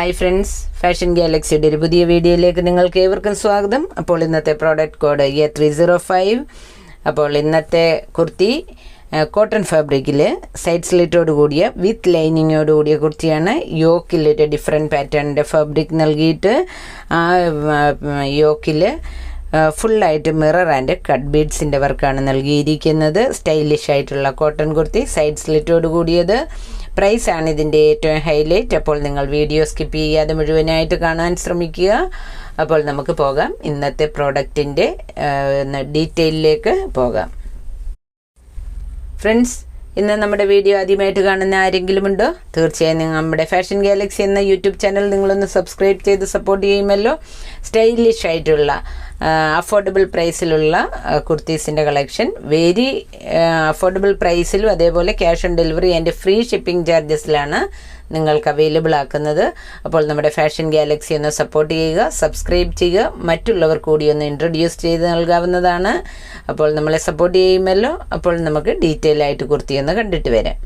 Hi friends fashion ഗാലക്സിയുടെ ഒരു പുതിയ വീഡിയോയിലേക്ക് നിങ്ങൾക്ക് ഏവർക്കും സ്വാഗതം. അപ്പോൾ ഇന്നത്തെ product code A three zero five അപ്പോൾ ഇന്നത്തെ കുർത്തി കോട്ടൺ ഫാബ്രിക്കിൽ സൈഡ് സ്ലിറ്റോട് കൂടിയ വിത്ത് ലൈനിങ്ങോട് കൂടിയ കുർത്തിയാണ്. യോക്കിൽ ഒരു ഡിഫറെന്റ് പാറ്റേണിന്റെ ഫാബ്രിക് നൽകിയിട്ട് ആ യോക്കിൽ ഫുള്ളായിട്ട് മിറർ ആൻഡ് കട്ട് ബീഡ്സിന്റെ വർക്കാണ് നൽകിയിരിക്കുന്നത്. സ്റ്റൈലിഷ് ആയിട്ടുള്ള കോട്ടൺ കുർത്തി സൈഡ് സ്ലിറ്റോട് കൂടിയത്. പ്രൈസ് ആണ് ഇതിന്റെ ഏറ്റവും ഹൈലൈറ്റ് അപ്പോൾ നിങ്ങൾ വീഡിയോ സ്കിപ്പ് ചെയ്യാതെ മുഴുവനായിട്ട് കാണാൻ ശ്രമിക്കുക. അപ്പോൾ നമുക്ക് പോകാം. ഇന്നത്തെ പ്രോഡക്റ്റിന്റെ ഡീറ്റെയിലേക്ക് പോകാം. ഫ്രണ്ട്സ് ഇന്ന് നമ്മുടെ വീഡിയോ ആദ്യമായിട്ട് കാണുന്ന ആരെങ്കിലും ഉണ്ടോ? തീർച്ചയായും നമ്മുടെ ഫാഷൻ ഗാലക്സി എന്ന യൂട്യൂബ് ചാനൽ നിങ്ങളൊന്ന് സബ്സ്ക്രൈബ് ചെയ്ത് സപ്പോർട്ട് ചെയ്യുമല്ലോ. സ്റ്റൈലിഷ് ആയിട്ടുള്ള അഫോർഡബിൾ പ്രൈസിലുള്ള കുർത്തീസിന്റെ കളക്ഷൻ വെരി അഫോർഡബിൾ പ്രൈസിലും അതേപോലെ cash on delivery and free shipping ചാർജസിലാണ് നിങ്ങൾക്ക് അവൈലബിൾ ആക്കുന്നത്. അപ്പോൾ നമ്മുടെ ഫാഷൻ ഗാലക്സി ഒന്ന് സപ്പോർട്ട് ചെയ്യുക സബ്സ്ക്രൈബ് ചെയ്യുക. മറ്റുള്ളവർ കൂടി ഒന്ന് ഇൻട്രൊഡ്യൂസ് ചെയ്ത് നൽകാവുന്നതാണ്. അപ്പോൾ നമ്മളെ സപ്പോർട്ട് ചെയ്യുമല്ലോ. അപ്പോൾ നമുക്ക് ഡീറ്റെയിൽ ആയിട്ട് കുർത്തി ഒന്ന് കണ്ടിട്ട് വരാം.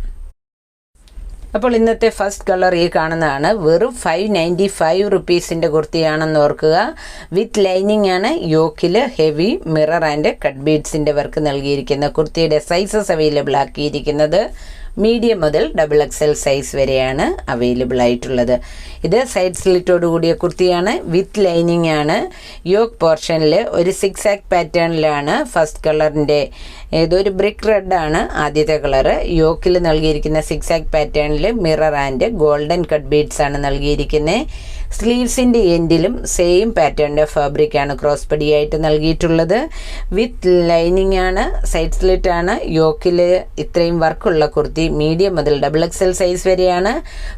അപ്പോൾ ഇന്നത്തെ ഫസ്റ്റ് കളർ ഈ കാണുന്നതാണ്. വെറും ഫൈവ് നയന്റി ഫൈവ് റുപ്പീസിന്റെ കുർത്തിയാണെന്ന് ഓർക്കുക. വിത്ത് ലൈനിങ് ആണ് യോക്കിൽ ഹെവി മിറർ ആൻഡ് കട്ട് ബീഡ്സിന്റെ വർക്ക് നൽകിയിരിക്കുന്ന കുർത്തിയുടെ സൈസസ് അവൈലബിൾ ആക്കിയിരിക്കുന്നത്. മീഡിയം മുതൽ ഡബിൾ എക്സൽ സൈസ് വരെയാണ് അവൈലബിൾ ആയിട്ടുള്ളത്. ഇത് സൈഡ് സ്ലിറ്റോട് കൂടിയ കുർത്തിയാണ് വിത്ത് ലൈനിങ് ആണ്. യോക്ക് പോർഷനിൽ ഒരു സിക്സ് ആക്ക് പാറ്റേണിലാണ് ഫസ്റ്റ് കളറിന്റെ ഇതൊരു ബ്രിക്ക് റെഡ് ആണ് ആദ്യത്തെ കളറ് യോക്കിൽ നൽകിയിരിക്കുന്ന സിക്സ് ആക്ക് പാറ്റേണിൽ mirror and golden cut beads ആണ് നൽകിയിരിക്കുന്നത് സ്ലീവ്സിന്റെ എൻഡിലും സെയിം പാറ്റേണിന്റെ ഫാബ്രിക്കാണ് ക്രോസ് പടിയായിട്ട് നൽകിയിട്ടുള്ളത്. വിത്ത് ലൈനിങ് ആണ് സൈഡ് സ്ലിറ്റ് ആണ് യോക്കിൽ ഇത്രയും വർക്കുള്ള കുർത്തി മീഡിയം മുതൽ ഡബിൾ എക്സൽ സൈസ് വരെയാണ്.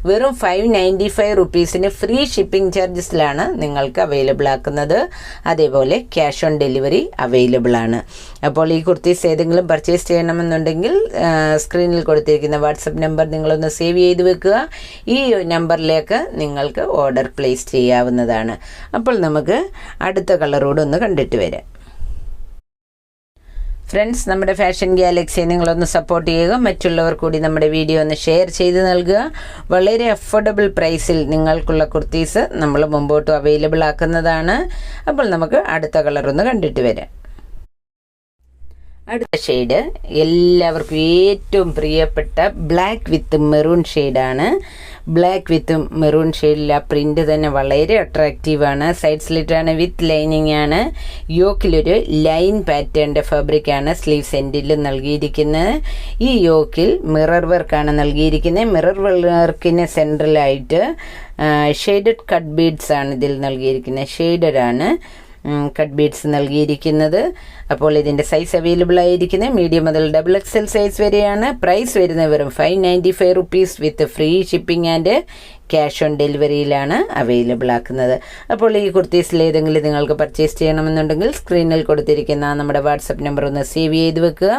വെറും ഫൈവ് നയന്റി ഫൈവ് റുപ്പീസിന് ഫ്രീ ഷിപ്പിംഗ് ചാർജസിലാണ് നിങ്ങൾക്ക് അവൈലബിൾ ആക്കുന്നത്. അതേപോലെ ക്യാഷ് ഓൺ ഡെലിവറി അവൈലബിൾ ആണ്. അപ്പോൾ ഈ കുർത്തീസ് ഏതെങ്കിലും പർച്ചേസ് ചെയ്യണമെന്നുണ്ടെങ്കിൽ സ്ക്രീനിൽ കൊടുത്തിരിക്കുന്ന വാട്സപ്പ് നമ്പർ നിങ്ങളൊന്ന് സേവ് ചെയ്ത് വെക്കുക. ഈ നമ്പറിലേക്ക് നിങ്ങൾക്ക് ഓർഡർ പ്ലേസ് ചെയ്യാവുന്നതാണ്. അപ്പോൾ നമുക്ക് അടുത്ത കളറോട് ഒന്ന് കണ്ടിട്ട് വരാം. ഫ്രണ്ട്സ് നമ്മുടെ ഫാഷൻ ഗാലക്സിയെ നിങ്ങളൊന്ന് സപ്പോർട്ട് ചെയ്യുക. മറ്റുള്ളവർ കൂടി നമ്മുടെ വീഡിയോ ഒന്ന് ഷെയർ ചെയ്ത് നൽകുക. വളരെ അഫോർഡബിൾ പ്രൈസിൽ നിങ്ങൾക്കുള്ള കുർത്തീസ് നമ്മൾ മുമ്പോട്ട് അവൈലബിൾ ആക്കുന്നതാണ്. അപ്പോൾ നമുക്ക് അടുത്ത കളർ ഒന്ന് കണ്ടിട്ട് വരാം. അടുത്ത ഷെയ്ഡ്. എല്ലാവർക്കും ഏറ്റവും പ്രിയപ്പെട്ട ബ്ലാക്ക് വിത്ത് മെറൂൺ ഷെയ്ഡാണ്. ബ്ലാക്ക് വിത്ത് മെറൂൺ ഷെയ്ഡിൽ ആ പ്രിന്റ് തന്നെ വളരെ അട്രാക്റ്റീവാണ് സൈഡ് സ്ലിറ്റാണ് വിത്ത് ലൈനിങ് ആണ്. യോക്കിലൊരു ലൈൻ പാറ്റേണിന്റെ ഫാബ്രിക്കാണ് സ്ലീവ് സെന്റിൽ നൽകിയിരിക്കുന്നത്. ഈ യോക്കിൽ മിറർ വർക്കാണ് നൽകിയിരിക്കുന്നത്. മിറർ വർക്കിന് സെൻട്രലായിട്ട് ഷെയ്ഡഡ് കട്ട് ബീഡ്സ് ആണ് ഇതിൽ നൽകിയിരിക്കുന്നത്. ഷെയ്ഡഡ് ആണ്. കട്ട് ബീഡ്സ് നൽകിയിരിക്കുന്നത്. അപ്പോൾ ഇതിന്റെ സൈസ് അവൈലബിൾ ആയിരിക്കുന്നത്. മീഡിയം മുതൽ ഡബിൾ എക്സ് എൽ സൈസ് വരെയാണ്. പ്രൈസ് വരുന്നത് വെറും five ninety five rupees with free shipping and cash on ഡെലിവറിയിലാണ് available ആക്കുന്നത്. അപ്പോൾ ഈ കുർത്തീസിൽ ഏതെങ്കിലും നിങ്ങൾക്ക് പർച്ചേസ് ചെയ്യണമെന്നുണ്ടെങ്കിൽ സ്ക്രീനിൽ കൊടുത്തിരിക്കുന്ന നമ്മുടെ വാട്സപ്പ് നമ്പർ ഒന്ന് സേവ് ചെയ്ത് വെക്കുക.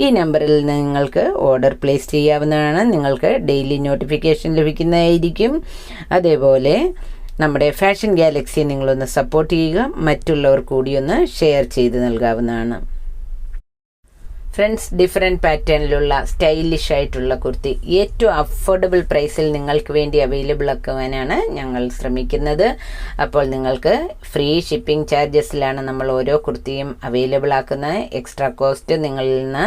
ഈ നമ്പറിൽ നിങ്ങൾക്ക് ഓർഡർ പ്ലേസ് ചെയ്യാവുന്നതാണ്. നിങ്ങൾക്ക് ഡെയിലി നോട്ടിഫിക്കേഷൻ ലഭിക്കുന്നതായിരിക്കും. അതേപോലെ നമ്മുടെ ഫാഷൻ ഗാലക്സിയെ നിങ്ങളൊന്ന് സപ്പോർട്ട് ചെയ്യുക. മറ്റുള്ളവർ കൂടിയൊന്ന് ഷെയർ ചെയ്ത് നൽകാവുന്നതാണ്. ഫ്രണ്ട്സ് ഡിഫറെന്റ് പാറ്റേണിലുള്ള സ്റ്റൈലിഷ് ആയിട്ടുള്ള കുർത്തി. ഏറ്റവും അഫോർഡബിൾ പ്രൈസിൽ നിങ്ങൾക്ക് വേണ്ടി അവൈലബിൾ ആക്കുവാനാണ് ഞങ്ങൾ ശ്രമിക്കുന്നത്. അപ്പോൾ നിങ്ങൾക്ക് ഫ്രീ ഷിപ്പിംഗ് ചാർജസിലാണ് നമ്മൾ ഓരോ കുർത്തിയും അവൈലബിൾ ആക്കുന്നത്. എക്സ്ട്രാ കോസ്റ്റ് നിങ്ങളിൽ നിന്ന്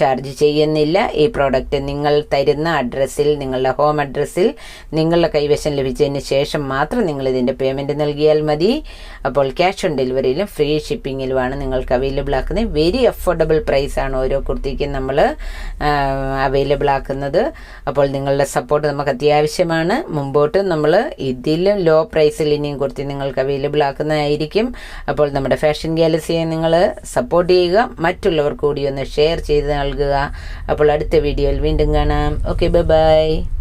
ചാർജ് ചെയ്യുന്നില്ല. ഈ പ്രോഡക്റ്റ് നിങ്ങൾ തരുന്ന അഡ്രസ്സിൽ നിങ്ങളുടെ ഹോം അഡ്രസ്സിൽ നിങ്ങളുടെ കൈവശം ലഭിച്ചതിന് ശേഷം മാത്രം നിങ്ങൾ ഇതിന്റെ പേയ്മെന്റ് നൽകിയാൽ മതി. അപ്പോൾ ക്യാഷ് ഓൺ ഡെലിവറിയിലും ഫ്രീ ഷിപ്പിങ്ങിലുമാണ് നിങ്ങൾക്ക് അവൈലബിൾ ആക്കുന്നത്. വെരി അഫോർഡബിൾ പ്രൈസാണ് ഓരോ കുർത്തിക്കും നമ്മൾ അവൈലബിൾ ആക്കുന്നത്. അപ്പോൾ നിങ്ങളുടെ സപ്പോർട്ട് നമുക്ക് അത്യാവശ്യമാണ്. മുമ്പോട്ട് നമ്മൾ ഇതിലും ലോ പ്രൈസിൽ ഇനിയും കുർത്തി നിങ്ങൾക്ക് അവൈലബിൾ ആക്കുന്നതായിരിക്കും. അപ്പോൾ നമ്മുടെ ഫാഷൻ ഗാലക്സിയെ നിങ്ങൾ സപ്പോർട്ട് ചെയ്യുക. മറ്റുള്ളവർ കൂടി ഒന്ന് ഷെയർ ചെയ്ത് നൽകുക. അപ്പോൾ അടുത്ത വീഡിയോയിൽ വീണ്ടും കാണാം. Okay bye bye